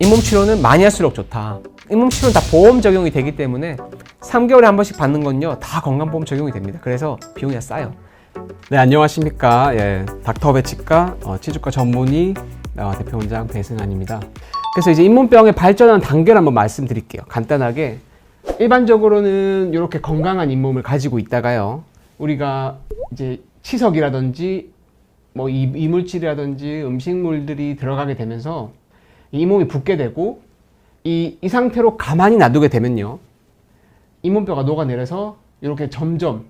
잇몸 치료는 많이 할수록 좋다. 잇몸 치료는 다 보험 적용이 되기 때문에 3개월에 한 번씩 받는 건요 다 건강보험 적용이 됩니다. 그래서 비용이 다 싸요. 네, 안녕하십니까. 예, 닥터베 치과 어, 치주과 전문의 어, 대표 원장 배승환입니다. 그래서 이제 잇몸병의 발전하는 단계를 한번 말씀드릴게요. 간단하게 일반적으로는 이렇게 건강한 잇몸을 가지고 있다가요. 우리가 이제 치석이라든지 뭐 이- 이물질이라든지 음식물들이 들어가게 되면서 이 잇몸이 붓게 되고 이, 이 상태로 가만히 놔두게 되면요. 잇몸뼈가 녹아내려서 이렇게 점점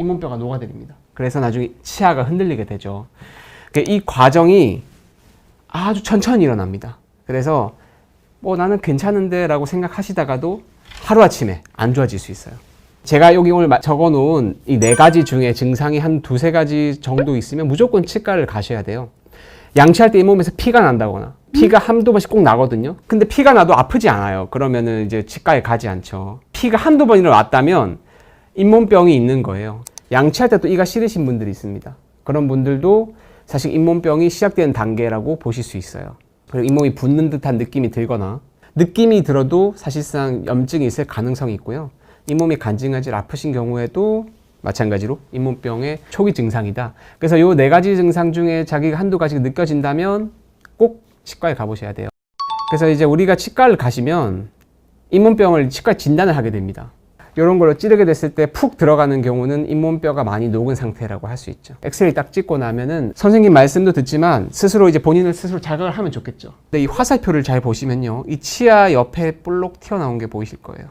잇몸뼈가 녹아내립니다. 그래서 나중에 치아가 흔들리게 되죠. 그이 과정이 아주 천천히 일어납니다. 그래서 뭐 나는 괜찮은데 라고 생각하시다가도 하루아침에 안 좋아질 수 있어요. 제가 여기 오늘 마- 적어 놓은 이 네 가지 중에 증상이 한 두세 가지 정도 있으면 무조건 치과를 가셔야 돼요. 양치할 때 잇몸에서 피가 난다거나 피가 한두 번씩 꼭 나거든요. 근데 피가 나도 아프지 않아요. 그러면은 이제 치과에 가지 않죠. 피가 한두 번이나 왔다면 잇몸병이 있는 거예요. 양치할 때 또 이가 싫으신 분들이 있습니다. 그런 분들도 사실 잇몸병이 시작되는 단계라고 보실 수 있어요. 그리고 잇몸이 붓는 듯한 느낌이 들거나 느낌이 들어도 사실상 염증이 있을 가능성이 있고요. 잇몸이 간질간질 아프신 경우에도 마찬가지로 잇몸병의 초기 증상이다. 그래서 요네 가지 증상 중에 자기가 한두 가지가 느껴진다면 꼭 치과에 가보셔야 돼요. 그래서 이제 우리가 치과를 가시면 잇몸병을 치과 진단을 하게 됩니다. 이런 걸로 찌르게 됐을 때 푹 들어가는 경우는 잇몸뼈가 많이 녹은 상태라고 할 수 있죠. 엑스레이 딱 찍고 나면은 선생님 말씀도 듣지만 스스로 이제 본인을 스스로 자각을 하면 좋겠죠. 근데 이 화살표를 잘 보시면요. 이 치아 옆에 볼록 튀어나온 게 보이실 거예요.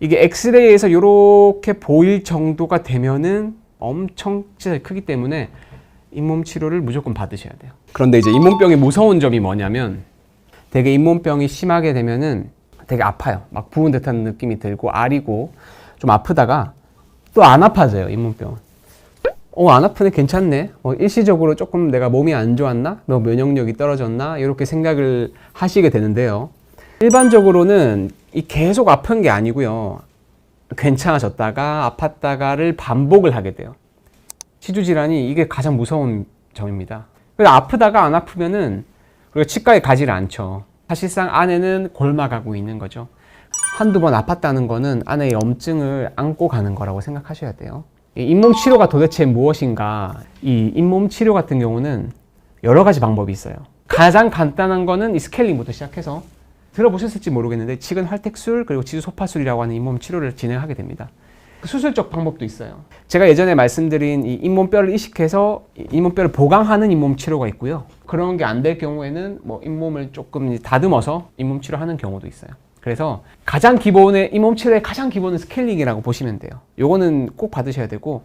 이게 엑스레이에서 이렇게 보일 정도가 되면은 엄청 크기 때문에 잇몸 치료를 무조건 받으셔야 돼요. 그런데 이제 잇몸병의 무서운 점이 뭐냐면 되게 잇몸병이 심하게 되면은 되게 아파요. 막 부은 듯한 느낌이 들고 아리고 좀 아프다가 또 안 아파져요. 잇몸병은. 어, 안 아프네, 괜찮네. 어, 일시적으로 조금 내가 몸이 안 좋았나? 뭐 면역력이 떨어졌나? 이렇게 생각을 하시게 되는데요. 일반적으로는 이 계속 아픈 게 아니고요. 괜찮아졌다가 아팠다가를 반복을 하게 돼요. 치주 질환이 이게 가장 무서운 점입니다. 아프다가 안 아프면은 우리가 치과에 가지를 않죠. 사실상 안에는 골마가고 있는 거죠. 한두 번 아팠다는 거는 안에 염증을 안고 가는 거라고 생각하셔야 돼요. 이 잇몸 치료가 도대체 무엇인가? 이 잇몸 치료 같은 경우는 여러 가지 방법이 있어요. 가장 간단한 거는 이 스케일링부터 시작해서 들어보셨을지 모르겠는데 치근 활택술 그리고 지수 소파술이라고 하는 잇몸 치료를 진행하게 됩니다. 그 수술적 방법도 있어요. 제가 예전에 말씀드린 이 잇몸뼈를 이식해서 이 잇몸뼈를 보강하는 잇몸 치료가 있고요. 그런 게 안 될 경우에는 뭐 잇몸을 조금 다듬어서 잇몸 치료하는 경우도 있어요. 그래서 가장 기본의 잇몸 치료의 가장 기본은 스케일링이라고 보시면 돼요. 요거는 꼭 받으셔야 되고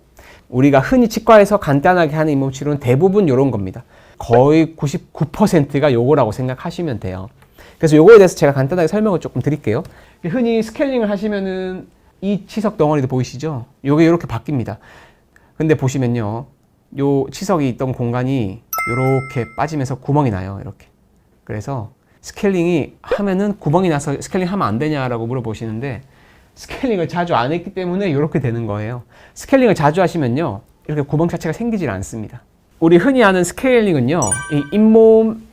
우리가 흔히 치과에서 간단하게 하는 잇몸 치료는 대부분 요런 겁니다. 거의 99%가 요거라고 생각하시면 돼요. 그래서 요거에 대해서 제가 간단하게 설명을 조금 드릴게요. 흔히 스케일링을 하시면은 이 치석 덩어리도 보이시죠? 요게 이렇게 바뀝니다. 근데 보시면요. 요 치석이 있던 공간이 이렇게 빠지면서 구멍이 나요. 이렇게. 그래서 스케일링이 하면은 구멍이 나서 스케일링 하면 안 되냐라고 물어보시는데 스케일링을 자주 안 했기 때문에 이렇게 되는 거예요. 스케일링을 자주 하시면요. 이렇게 구멍 자체가 생기질 않습니다. 우리 흔히 하는 스케일링은요. 이 잇몸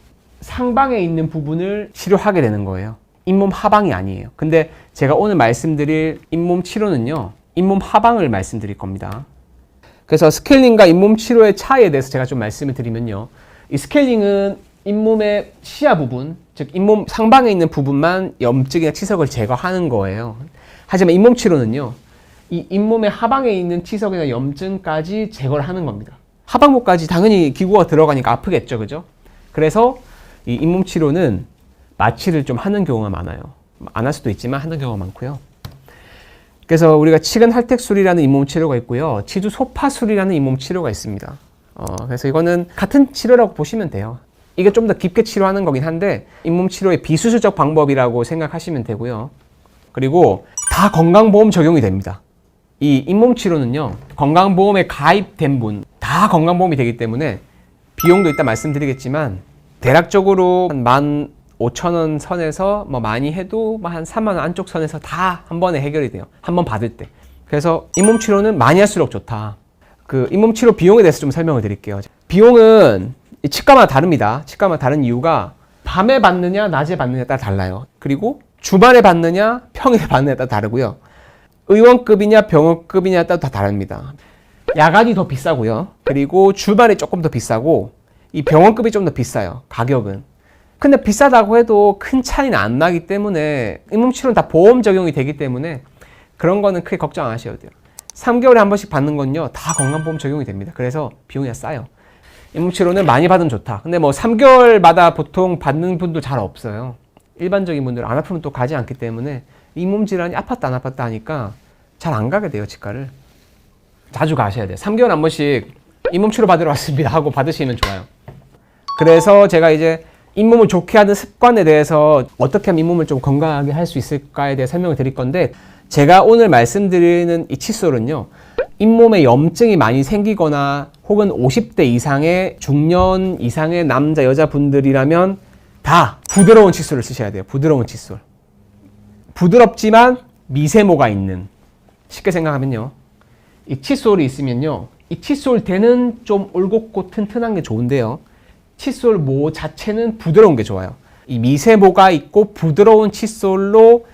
상방에 있는 부분을 치료하게 되는 거예요. 잇몸 하방이 아니에요. 근데 제가 오늘 말씀드릴 잇몸 치료는요. 잇몸 하방을 말씀드릴 겁니다. 그래서 스케일링과 잇몸 치료의 차이에 대해서 제가 좀 말씀을 드리면요. 이 스케일링은 잇몸의 시야 부분, 즉 잇몸 상방에 있는 부분만 염증이나 치석을 제거하는 거예요. 하지만 잇몸 치료는요. 이 잇몸의 하방에 있는 치석이나 염증까지 제거를 하는 겁니다. 하방부까지 당연히 기구가 들어가니까 아프겠죠, 그죠? 그래서 이 잇몸 치료는 마취를 좀 하는 경우가 많아요. 안 할 수도 있지만 하는 경우가 많고요. 그래서 우리가 치근 할택술이라는 잇몸 치료가 있고요. 치주 소파술이라는 잇몸 치료가 있습니다. 어, 그래서 이거는 같은 치료라고 보시면 돼요. 이게 좀 더 깊게 치료하는 거긴 한데 잇몸 치료의 비수술적 방법이라고 생각하시면 되고요. 그리고 다 건강보험 적용이 됩니다. 이 잇몸 치료는요. 건강보험에 가입된 분 다 건강보험이 되기 때문에 비용도 이따 말씀드리겠지만 대략적으로 한 15,000원 선에서 뭐 많이 해도 뭐한 3만 원 안쪽 선에서 다 한 번에 해결이 돼요. 한 번 받을 때. 그래서 잇몸 치료는 많이 할수록 좋다. 그 잇몸 치료 비용에 대해서 좀 설명을 드릴게요. 비용은 이 치과마다 다릅니다. 치과마다 다른 이유가 밤에 받느냐 낮에 받느냐에 따라 달라요. 그리고 주말에 받느냐 평일에 받느냐에 따라 다르고요. 의원급이냐 병원급이냐에 따라 다 다릅니다. 야간이 더 비싸고요. 그리고 주말이 조금 더 비싸고 이 병원급이 좀 더 비싸요. 가격은. 근데 비싸다고 해도 큰 차이는 안 나기 때문에 잇몸치료는 다 보험 적용이 되기 때문에 그런 거는 크게 걱정 안 하셔도 돼요. 3개월에 한 번씩 받는 건요. 다 건강보험 적용이 됩니다. 그래서 비용이 다 싸요. 잇몸치료는 많이 받으면 좋다. 근데 뭐 3개월마다 보통 받는 분도 잘 없어요. 일반적인 분들 안 아프면 또 가지 않기 때문에 잇몸 질환이 아팠다 안 아팠다 하니까 잘 안 가게 돼요, 치과를. 자주 가셔야 돼요. 3개월 한 번씩 잇몸 치료 받으러 왔습니다 하고 받으시면 좋아요. 그래서 제가 이제 잇몸을 좋게 하는 습관에 대해서 어떻게 하면 잇몸을 좀 건강하게 할 수 있을까에 대해 설명을 드릴 건데 제가 오늘 말씀드리는 이 칫솔은요. 잇몸에 염증이 많이 생기거나 혹은 50대 이상의 중년 이상의 남자 여자분들이라면 다 부드러운 칫솔을 쓰셔야 돼요. 부드러운 칫솔. 부드럽지만 미세모가 있는 쉽게 생각하면요. 이 칫솔이 있으면요. 이 칫솔 대는 좀 올곧고 튼튼한 게 좋은데요. 칫솔 모 자체는 부드러운 게 좋아요. 이 미세모가 있고 부드러운 칫솔로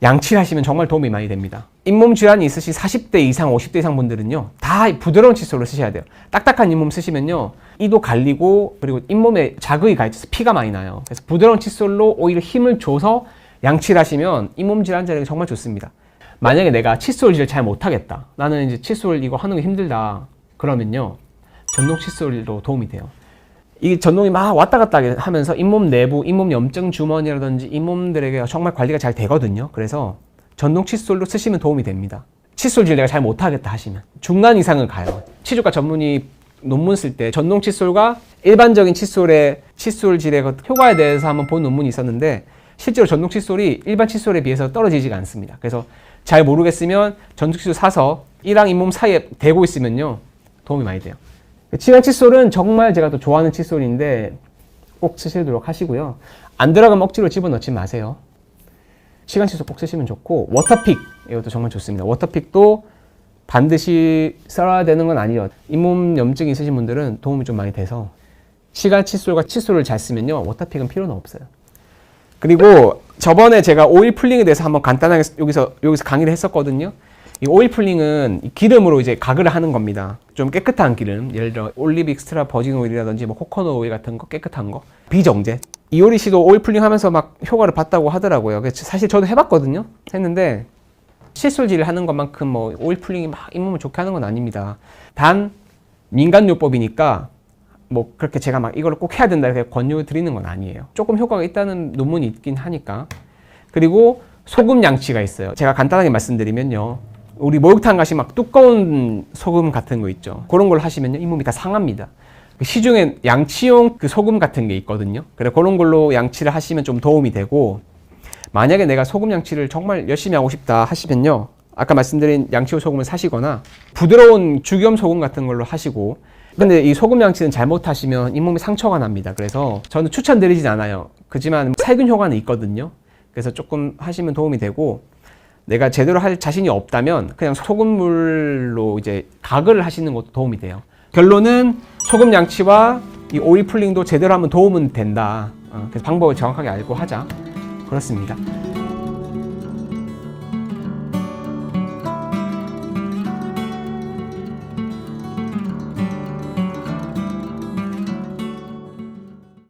양치를 하시면 정말 도움이 많이 됩니다. 잇몸 질환이 있으신 40대 이상, 50대 이상 분들은요, 다 부드러운 칫솔로 쓰셔야 돼요. 딱딱한 잇몸 쓰시면요, 이도 갈리고, 그리고 잇몸에 자극이 가 있어서 피가 많이 나요. 그래서 부드러운 칫솔로 오히려 힘을 줘서 양치를 하시면 잇몸 질환 자리가 정말 좋습니다. 만약에 내가 칫솔질을 잘 못하겠다. 나는 이제 칫솔 이거 하는 게 힘들다. 그러면요, 전동 칫솔로 도움이 돼요. 이 전동이 막 왔다 갔다 하면서 잇몸 내부, 잇몸 염증 주머니라든지 잇몸들에게 정말 관리가 잘 되거든요. 그래서 전동 칫솔로 쓰시면 도움이 됩니다. 칫솔질 내가 잘 못하겠다 하시면 중간 이상을 가요. 치주과 전문의 논문 쓸 때 전동 칫솔과 일반적인 칫솔의 칫솔 질의 그 효과에 대해서 한번 본 논문이 있었는데 실제로 전동 칫솔이 일반 칫솔에 비해서 떨어지지가 않습니다. 그래서 잘 모르겠으면 전동 칫솔 사서 이랑 잇몸 사이에 대고 있으면요 도움이 많이 돼요. 치간 칫솔은 정말 제가 또 좋아하는 칫솔인데 꼭 쓰시도록 하시고요. 안 들어가면 억지로 집어넣지 마세요. 치간 칫솔 꼭 쓰시면 좋고 워터픽 이것도 정말 좋습니다. 워터픽도 반드시 써야 되는 건 아니에요. 잇몸 염증이 있으신 분들은 도움이 좀 많이 돼서 치간 칫솔과 칫솔을 잘 쓰면요 워터픽은 필요는 없어요. 그리고 저번에 제가 오일 풀링에 대해서 한번 간단하게 여기서 여기서 강의를 했었거든요. 이 오일 풀링은 이 기름으로 이제 가글을 하는 겁니다. 좀 깨끗한 기름, 예를 들어 올리브 익스트라 버진 오일이라든지 뭐 코코넛 오일 같은 거 깨끗한 거, 비정제. 이효리 씨도 오일 풀링 하면서 막 효과를 봤다고 하더라고요. 그래서 사실 저도 해봤거든요. 했는데 칫솔질을 하는 것만큼 뭐 오일 풀링이 막 잇몸을 좋게 하는 건 아닙니다. 단 민간요법이니까 뭐 그렇게 제가 막 이걸 꼭 해야 된다 이렇게 권유 드리는 건 아니에요. 조금 효과가 있다는 논문이 있긴 하니까. 그리고 소금 양치가 있어요. 제가 간단하게 말씀드리면요. 우리 목욕탕 가시 막 두꺼운 소금 같은 거 있죠. 그런 걸 하시면요. 잇몸이 다 상합니다. 그 시중에 양치용 그 소금 같은 게 있거든요. 그래 그런 걸로 양치를 하시면 좀 도움이 되고 만약에 내가 소금 양치를 정말 열심히 하고 싶다 하시면요. 아까 말씀드린 양치용 소금을 사시거나 부드러운 죽염 소금 같은 걸로 하시고 근데 이 소금 양치는 잘못하시면 잇몸에 상처가 납니다. 그래서 저는 추천드리진 않아요. 그지만 살균 효과는 있거든요. 그래서 조금 하시면 도움이 되고 내가 제대로 할 자신이 없다면 그냥 소금물로 이제 가글을 하시는 것도 도움이 돼요. 결론은 소금 양치와 이 오일 풀링도 제대로 하면 도움은 된다. 어, 그래서 방법을 정확하게 알고 하자. 그렇습니다.